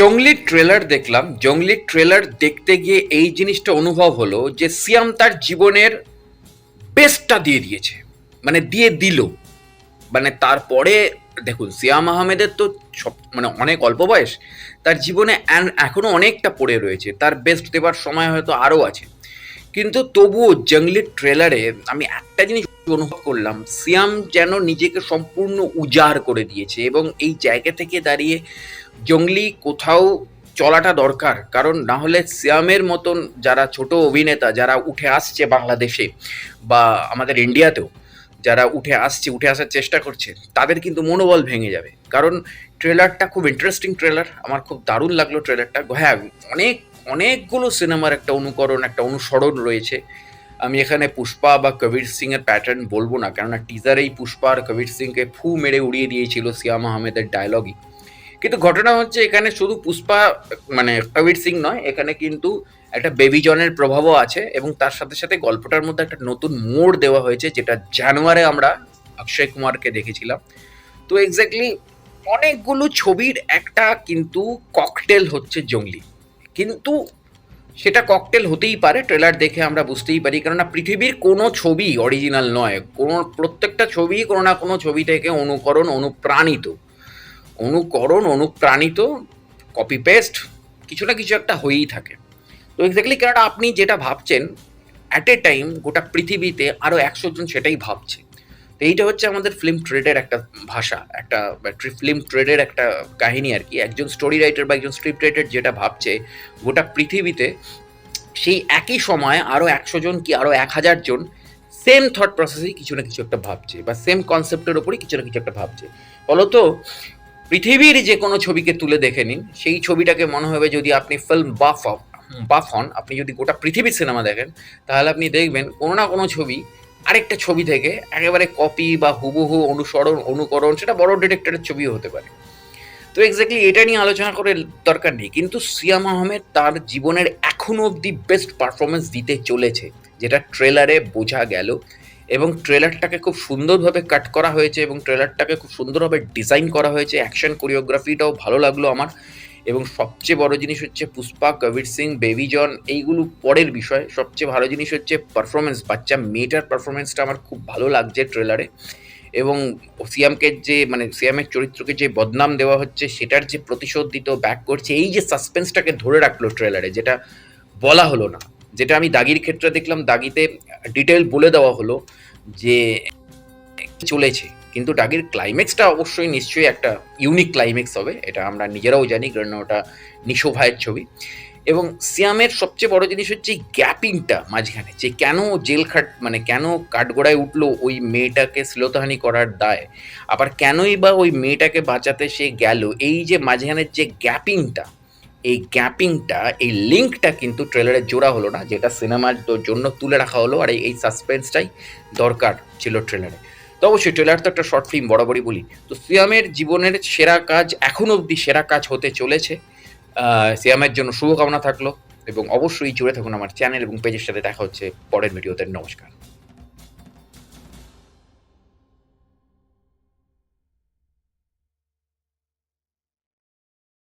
জঙ্গলির trailer দেখলাম। জঙ্গলির trailer দেখতে গিয়ে এই জিনিসটা অনুভব হলো যে সিয়াম তার জীবনের বেস্টটা দিয়ে দিয়েছে। মানে দিয়ে দিল। মানে তারপরে দেখুন, সিয়াম আহমেদের তো সব মানে অনেক অল্প বয়স, তার জীবনে এখনও এখনও অনেকটা পড়ে রয়েছে। তার বেস্ট দেবার সময় হয়তো আরও আছে। কিন্তু তবুও জঙ্গলির ট্রেলারে আমি একটা জিনিস অনুভব করলাম, সিয়াম যেন নিজেকে সম্পূর্ণ উজাড় করে দিয়েছে এবং এই জায়গা থেকে দাঁড়িয়ে জঙ্গলি কোথাও চলাটা দরকার। কারণ না হলে সিয়ামের মতন যারা ছোট অভিনেতা, যারা উঠে আসছে বাংলাদেশে বা আমাদের ইন্ডিয়াতেও, যারা উঠে আসছে, উঠে আসার চেষ্টা করছে, তাদের কিন্তু মনোবল ভেঙে যাবে। কারণ ট্রেলারটা খুব ইন্টারেস্টিং ট্রেলার আমার খুব দারুণ লাগল ট্রেলারটা হ্যাঁ অনেক অনেকগুলো সিনেমার একটা অনুকরণ, একটা অনুসরণ রয়েছে। আমি এখানে পুষ্পা বা কবির সিং এর প্যাটার্ন বলব না, কেননা টিজারেই পুষ্পা আর কবির সিংকে ফু মেরে উড়িয়ে দিয়েছিল সিয়াম আহমেদের ডায়লগই কিন্তু ঘটনা হচ্ছে, এখানে শুধু পুষ্পা মানে কবির সিং নয়, এখানে কিন্তু একটা বেবি জনের প্রভাবও আছে এবং তার সাথে সাথে গল্পটার মধ্যে একটা নতুন মোড় দেওয়া হয়েছে, যেটা জানুয়ারে আমরা অক্ষয় কুমারকে দেখেছিলাম। তো এক্স্যাক্টলি অনেকগুলো ছবির একটা কিন্তু ককটেল হচ্ছে জঙ্গলি। কিন্তু সেটা ককটেল হতেই পারে ট্রেলার দেখে আমরা বুঝতেই পারি। কেননা পৃথিবীর কোনো ছবি অরিজিনাল নয়। কোনো, প্রত্যেকটা ছবি কোনো না কোনো ছবি থেকে অনুকরণ, অনুপ্রাণিত। অনুকরণ, অনুপ্রাণিত কপি পেস্ট কিছু না কিছু একটা হয়েই থাকে। তো এক্স্যাক্টলি কেননা আপনি যেটা ভাবছেন অ্যাট এ টাইম গোটা পৃথিবীতে আরও একশো জন সেটাই ভাবছে। তো এইটা হচ্ছে আমাদের ফিল্ম ট্রেডের একটা ভাষা, একটা ফিল্ম ট্রেডের একটা কাহিনী আর কি। একজন স্টোরি রাইটার বা একজন স্ক্রিপ্ট রাইটার যেটা ভাবছে, গোটা পৃথিবীতে সেই একই সময় আরও একশো জন কি আরও এক হাজার জন সেম থট প্রসেসেই কিছু না কিছু একটা ভাবছে বা সেম কনসেপ্টের ওপরই কিছু না কিছু একটা ভাবছে। ফলত পৃথিবীর যে কোনো ছবিকে তুলে দেখে নিন, সেই ছবিটাকে মনে হবে যদি আপনি ফিল্ম বাফ বাফ হন, আপনি যদি গোটা পৃথিবীর সিনেমা দেখেন, তাহলে আপনি দেখবেন কোনো না কোনো ছবি আরেকটা ছবি থেকে একেবারে কপি বা হুবহু অনুসরণ, অনুকরণ, সেটা বড় ডিরেক্টরের ছবিও হতে পারে। তো এক্স্যাক্টলি এটা নিয়ে আলোচনা করে দরকার নেই, কিন্তু সিয়াম আহমেদ তার জীবনের এখনও অবধি বেস্ট পারফরমেন্স দিতে চলেছে, যেটা ট্রেলারে বোঝা গেল এবং ট্রেলারটাকে খুব সুন্দরভাবে কাট করা হয়েছে এবং ট্রেলারটাকে খুব সুন্দরভাবে ডিজাইন করা হয়েছে অ্যাকশন কোরিওগ্রাফিটাও ভালো লাগল আমার। এবং সবচেয়ে বড় জিনিস হচ্ছে পুষ্পা, কবির সিং, বেবি জন, এইগুলো পরের বিষয়। সবচেয়ে ভালো জিনিস হচ্ছে পারফরমেন্স বাচ্চা মেয়েটার পারফরমেন্সটা আমার খুব ভালো লাগছে ট্রেলারে এবং সিয়ামকে যে মানে সিয়ামের চরিত্রকে যে বদনাম দেওয়া হচ্ছে, সেটার যে প্রতিশোধ দিত ব্যাক করছে, এই যে সাসপেন্সটাকে ধরে রাখল ট্রেলারে যেটা বলা হলো না। যেটা আমি দাগির ক্ষেত্রে দেখলাম, দাগিতে ডিটেল বলে দেওয়া হলো যে চলেছে। কিন্তু দাগির ক্লাইম্যাক্সটা অবশ্যই নিশ্চয়ই একটা ইউনিক ক্লাইম্যাক্স হবে, এটা আমরা নিজেরাও জানি কারণ ওটা নিশো ভাইয়ের ছবি। এবং সিয়ামের সবচেয়ে বড় জিনিস হচ্ছে গ্যাপিংটা মাঝখানে, যে কেন জেল খাট মানে কেন কাঠগোড়ায় উঠল ওই মেয়েটাকে শ্লীলতাহানি করার দায়, আবার কেনই বা ওই মেয়েটাকে বাঁচাতে সে গেল, এই যে মাঝখানের যে গ্যাপিংটা এই গ্যাপিংটা এই লিঙ্কটা কিন্তু ট্রেলারে জোড়া হলো না, যেটা সিনেমার জন্য তুলে রাখা হলো, আর এই সাসপেন্সটাই দরকার ছিল ট্রেলারে তো অবশ্যই ট্রেলার তো একটা শর্ট ফিল্ম বরাবরই বলি। তো সিয়ামের জীবনের সেরা কাজ এখনও অবধি সেরা কাজ হতে চলেছে। সিয়ামের জন্য শুভকামনা থাকল এবং অবশ্যই জুড়ে থাকুন আমার চ্যানেল এবং পেজের সাথে দেখা হচ্ছে পরের ভিডিওতে নমস্কার।